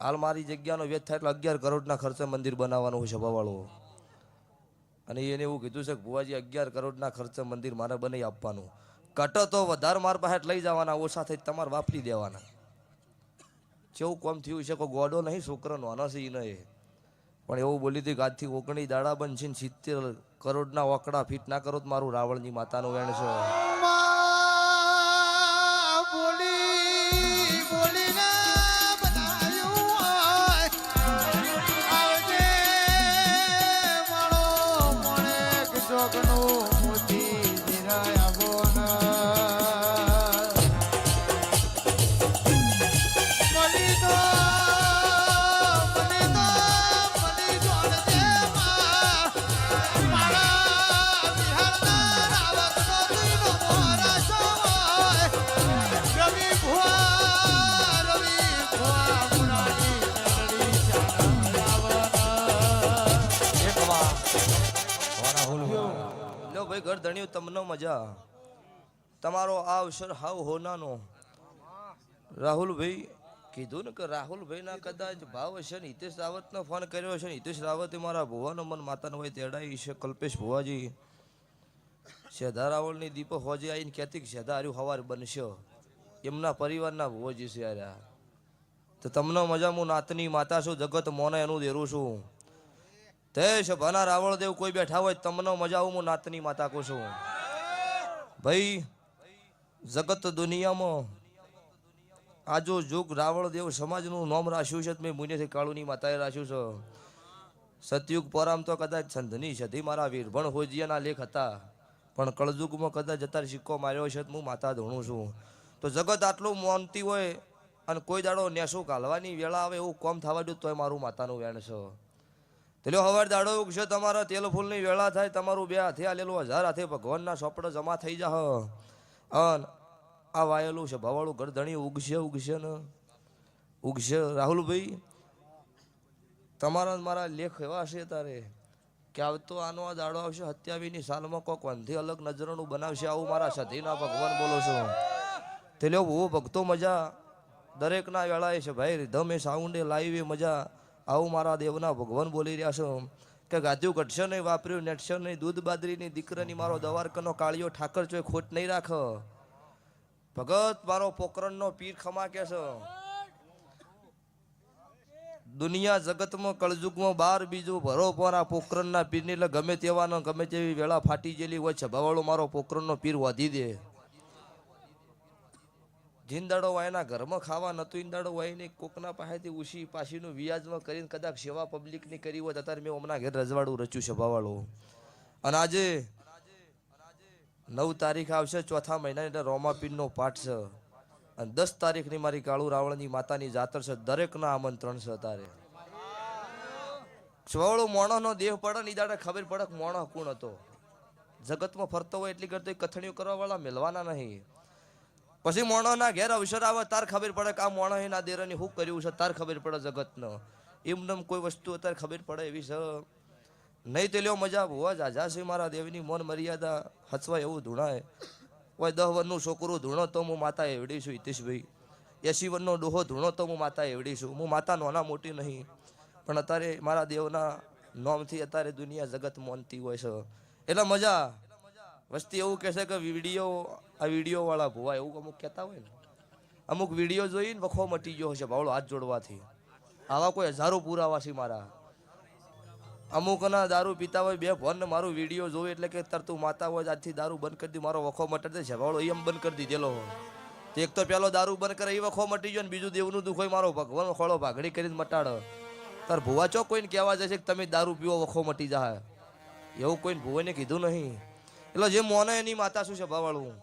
હાલ મારી જગ્યાનો વેચ થાય એટલે અગિયાર કરોડના ખર્ચે મંદિર બનાવવાનું હોય સભાવાળો અને એને એવું કીધું છે કે, ભુવાજી, અગિયાર કરોડના ખર્ચે મંદિર મારે બનાવી આપવાનું. કટો તો વધારે માર પાસે લઈ જવાના, ઓછા થઈ તમારે વાપરી દેવાના. કેવું કોમ થયું છે, કોઈ ગોડો નહીં છોકરાનો અનસી નહીં. પણ એવું બોલી હતી આજથી ઓગણી દાડા બનશે સિત્તેર કરોડના ઓકડા ફીટ ના કરો તો મારું રાવણની માતાનું વેણ છે. લો ભાઈ ઘર ધણ્યું તમને મજા. તમારો આ અવસર હાવ હોનાનો. રાહુલભાઈ કીધું ને કે રાહુલભાઈ ના કદાચ ભાવ હશે ને હિતેશ રાવતનો ફોન કર્યો હશે ને હિતેશ રાવતે મારા ભુવાનો મન માતાનો હોય તેડાઈ છે કલ્પેશ ભુવાજી. શેધા રાવળની દીપક હોજી આવીને કહેતી કે સેધા હાર્યું હવાર બનશે. એમના પરિવારના ભુવાજી છે યાર. તો તમને મજા હું નાતની માતા છું જગત મોને એનું દેરું છું. તે સભાના રાવળદેવ કોઈ બેઠા હોય તમને મજા આવું, હું નાતની માતા કહું છું. ભાઈ, જગત દુનિયામાં આજો જુગ રાવણદેવ સમાજનું નામ રાખ્યું છે મેં મુનેથી કાળુની માતાએ રાખ્યું છે. સતયુગ પરામ તો કદાચ સંધની સધી મારા વીરભણ હોજીયાના લેખ હતા, પણ કળજુગમાં કદાચ અત્યારે સિક્કો માર્યો છે હું માતા ધોણું છું. તો જગત આટલું માનતી હોય અને કોઈ દાડો નેસો કાલવાની વેળા આવે એવું કોમ થવા દઉં તોય મારું માતાનું વેણ છે. તેલો હવાર દાડો ઉગશે, તમારા તેલ ફૂલની વેળા થાય, તમારું બે હાથે આલેલું હજાર હાથે ભગવાનના સોપડો જમા થઈ જા અન આ વાયેલું છે, ભવાળું ગરધણી ઉગશે ઉગશે ને? ઉગશે. રાહુલભાઈ, તમારા મારા લેખ એવા હશે તારે કે આવતો આનો આ દાડો આવશે, હત્યાવીની સાલમાં કોક વંથી અલગ નજરોનું બનાવશે, આવું મારા સધીના ભગવાન બોલો છો. તે લ્યો બહુ ભક્તો મજા, દરેકના વેળાએ છે ભાઈ, રીધમ સાઉન્ડ એ મજા આવું મારા દેવના ભગવાન બોલી રહ્યા છો. કે ગાદ્યું ઘટશે નહીં, વાપર્યું, નેટશો નહીં, દૂધ બાદરીની દીકરાની મારો દવારકનો કાળિયો ઠાકર છો ખોટ નહીં રાખો. ભગત, મારો પોકરણનો પીર ખમા કે છે. દુનિયા જગતમાં કળજુગમાં બાર બીજું ભરો પણ આ પોકરણના પીરની, એટલે ગમે તેવાનો ગમે તેવી વેળા ફાટી ગયેલી હોય છે ભવાળો મારો પોકરણનો પીર વધી દે. જીંદાડો વાયના ઘરમાં ખાવા નતું ઈંદાડો વાયને કોકના પાસેથી ઉછી પાછીનું વ્યાજમાં કરીને કદાચ સેવા પબ્લિકની કરી હોય અત્યારે મેં હમણાં ઘેર રજવાડું રચ્યું છે ભાવાળું. અને આજે નવ તારીખ આવશે ચોથા મહિનાની એટલે રોમાપીનનો પાઠ છે. અને દસ તારીખની મારી કાળુ રાવણની માતાની જાતર છે દરેકના આમંત્રણ છે તારે સ્વળો મોણોનો દેહ પડે ને ઈ દાડે ખબર પડે કે મોણો કોણ હતો. જગતમાં ફરતો હોય એટલી કરતો કથણીઓ કરવા વાળા મેળવાના નહીં. પછી મોણોના ઘેર અવસર આવે, તાર ખબર પડે કે આ મોણો એના દેરાની શું કર્યું છે, તાર ખબર પડે જગતનો. એમનેમ કોઈ વસ્તુ અત્યારે ખબર પડે એવી છે. નહીં તો લ્યો મજા ભુવા જ છે મારા દેવની મન મર્યાદા હચવાય એવું ધૂણાય. કોઈ દહ વનનું છોકરું ધૂણો તો હું માતા એવડી છું હિતેશભાઈ. એસી વનનો ડોહો ધૂણો તો હું માતા એવડી છું. હું માતા નોના મોટી નહીં, પણ અત્યારે મારા દેવના નોમથી અત્યારે દુનિયા જગત મોનતી હોય છે. એટલે મજા વસ્તી એવું કહેશે કે વીડિયો, આ વીડિયો વાળા ભુવા એવું અમુક કહેતા હોય ને. અમુક વીડિયો જોઈને વખો મટી ગયો હશે, બાવળો હાથ જોડવાથી. આવા કોઈ હજારો પુરાવા છે મારા. અમુકના દારૂ પીતા હોય, બે ભણ ને મારું વીડિયો જોવે એટલે કે તર તું માતા હોય, આજથી દારૂ બંધ કરી દી, મારો વખો મટી જવાળો એમ બંધ કરી દીધેલો તો એક તો પેલો દારૂ બંધ કરે, એ વખો મટી ગયો ને બીજું દેવનું દુઃખ હોય, મારો ભગવાન ખોળો ભાગડી કરીને મટાડો. તાર ભુવા ચો કોઈને કહેવા જશે કે તમે દારૂ પીવો, વખો મટી જાય એવું કોઈને ભુવાને કીધું નહીં. એટલે જે મોને એની માતા શું છે ભાવાળું